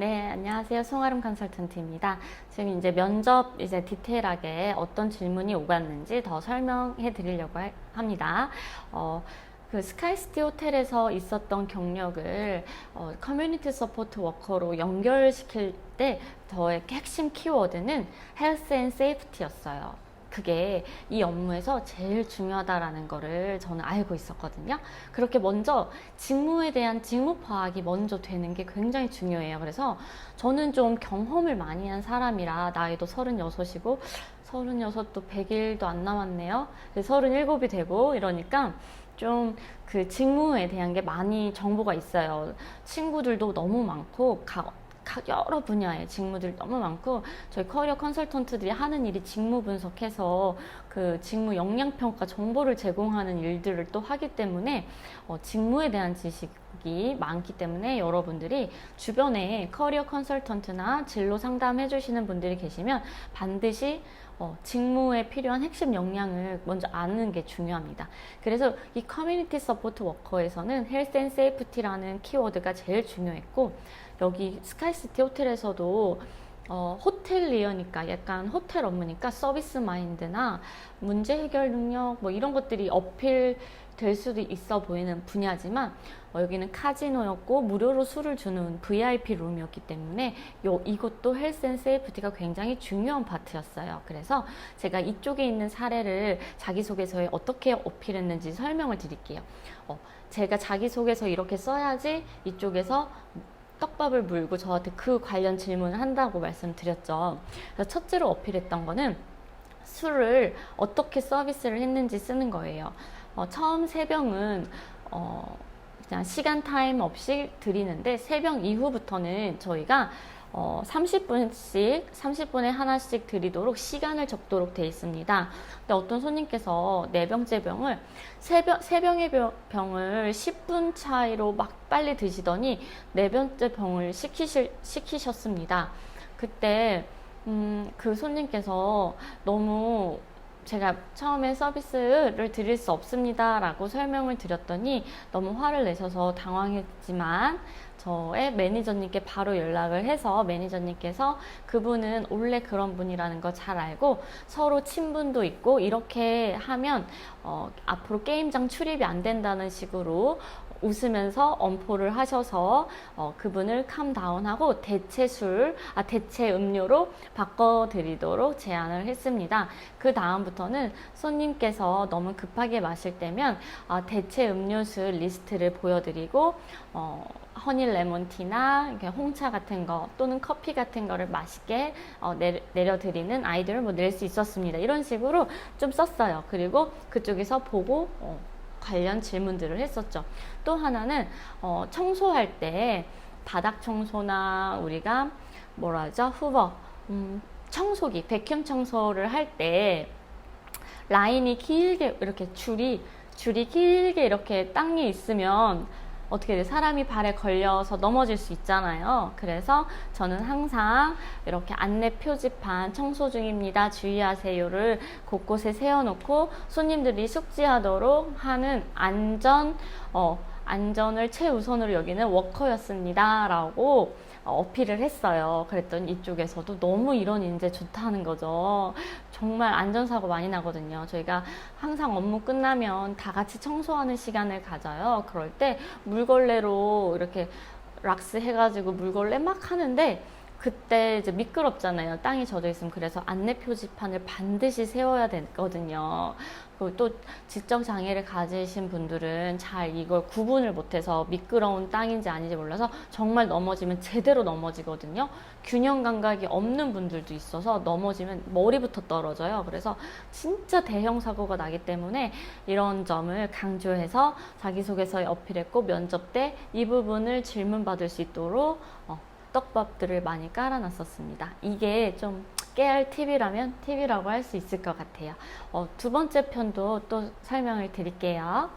네, 안녕하세요. 송아름 컨설턴트입니다. 지금 이제 면접 이제 디테일하게 어떤 질문이 오갔는지 더 설명해 드리려고 할- 합니다. 어, 그 스카이시티 호텔에서 있었던 경력을 어, 커뮤니티 서포트 워커로 연결시킬 때 저의 핵심 키워드는 헬스 앤 세이프티였어요. 그게 이 업무에서 제일 중요하다라는 거를 저는 알고 있었거든요. 그렇게 먼저 직무에 대한 직무 파악이 먼저 되는 게 굉장히 중요해요. 그래서 저는 좀 경험을 많이 한 사람이라 나이도 36이고 36도 100일도 안 남았네요. 37이 되고 이러니까 좀 그 직무에 대한 게 많이 정보가 있어요. 친구들도 너무 많고 가, 각 여러 분야의 직무들 너무 많고 저희 커리어 컨설턴트들이 하는 일이 직무 분석해서 그 직무 역량 평가 정보를 제공하는 일들을 또 하기 때문에 어, 직무에 대한 지식이 많기 때문에 여러분들이 주변에 커리어 컨설턴트나 진로 상담해 주시는 분들이 계시면 반드시 어, 직무에 필요한 핵심 역량을 먼저 아는 게 중요합니다. 그래서 이 커뮤니티 서포트 워커에서는 헬스 앤 세이프티라는 키워드가 제일 중요했고 여기 스카이시티 호텔에서도 어, 호텔리어니까 약간 호텔 업무니까 서비스 마인드나 문제 해결 능력 뭐 이런 것들이 어필 될 수도 있어 보이는 분야지만 어, 여기는 카지노였고 무료로 술을 주는 VIP 룸이었기 때문에 요, 이것도 헬스 앤 세이프티가 굉장히 중요한 파트였어요. 그래서 제가 이쪽에 있는 사례를 자기소개서에 어떻게 어필했는지 설명을 드릴게요. 어, 제가 자기소개서 이렇게 써야지 이쪽에서 떡밥을 물고 저한테 그 관련 질문을 한다고 말씀드렸죠. 첫째로 어필했던 거는 술을 어떻게 서비스를 했는지 쓰는 거예요. 어, 처음 세 병은 어, 그냥 시간 타임 없이 드리는데 세 병 이후부터는 저희가 어, 30분씩, 30분에 하나씩 드리도록 시간을 적도록 돼 있습니다. 근데 어떤 손님께서 네 병째 병을 세 병, 세 병의 병- 병을 10분 차이로 막 빨리 드시더니 네 번째 병을 시키실, 시키셨습니다. 그때, 음, 그 손님께서 너무 제가 처음에 서비스를 드릴 수 없습니다 라고 설명을 드렸더니 너무 화를 내셔서 당황했지만 저의 매니저님께 바로 연락을 해서 매니저님께서 그분은 원래 그런 분이라는 거 잘 알고 서로 친분도 있고 이렇게 하면 어, 앞으로 게임장 출입이 안 된다는 식으로 웃으면서 엄포를 하셔서 어, 그분을 캄다운하고 대체 술, 아 대체 음료로 바꿔드리도록 제안을 했습니다. 그 다음부터는 손님께서 너무 급하게 마실 때면 아, 대체 음료수 리스트를 보여드리고 어, 허니 레몬티나 홍차 같은 거 또는 커피 같은 거를 맛있게 어, 내, 내려드리는 아이디어를 뭐 낼 수 있었습니다. 이런 식으로 좀 썼어요. 그리고 그쪽에서 보고 어, 관련 질문들을 했었죠. 또 하나는 어, 청소할 때 바닥 청소나 우리가 뭐라 하죠? 후버 음, 청소기 백큐ම් 청소를 할 때 라인이 길게 이렇게 줄이 줄이 길게 이렇게 땅에 있으면 어떻게 돼? 사람이 발에 걸려서 넘어질 수 있잖아요. 그래서 저는 항상 이렇게 안내 표지판 청소 중입니다. 주의하세요를 곳곳에 세워놓고 손님들이 숙지하도록 하는 안전, 어, 안전을 최우선으로 여기는 워커였습니다. 라고 어필을 했어요. 그랬더니 이쪽에서도 너무 이런 인재 좋다는 거죠. 정말 안전사고 많이 나거든요. 저희가 항상 업무 끝나면 다 같이 청소하는 시간을 가져요. 그럴 때 물걸레로 이렇게 락스 해가지고 물걸레 막 하는데 그때 이제 미끄럽잖아요. 땅이 젖어 있으면 그래서 안내 표지판을 반드시 세워야 되거든요. 그리고 또 지적 장애를 가지신 분들은 잘 이걸 구분을 못해서 미끄러운 땅인지 아닌지 몰라서 정말 넘어지면 제대로 넘어지거든요. 균형 감각이 없는 분들도 있어서 넘어지면 머리부터 떨어져요. 그래서 진짜 대형 사고가 나기 때문에 이런 점을 강조해서 자기소개서에 어필했고 면접 때 이 부분을 질문 받을 수 있도록 어, 떡밥들을 많이 깔아놨었습니다. 이게 좀 깨알 팁이라면 팁이라고 할 수 있을 것 같아요. 어, 두 번째 편도 또 설명을 드릴게요.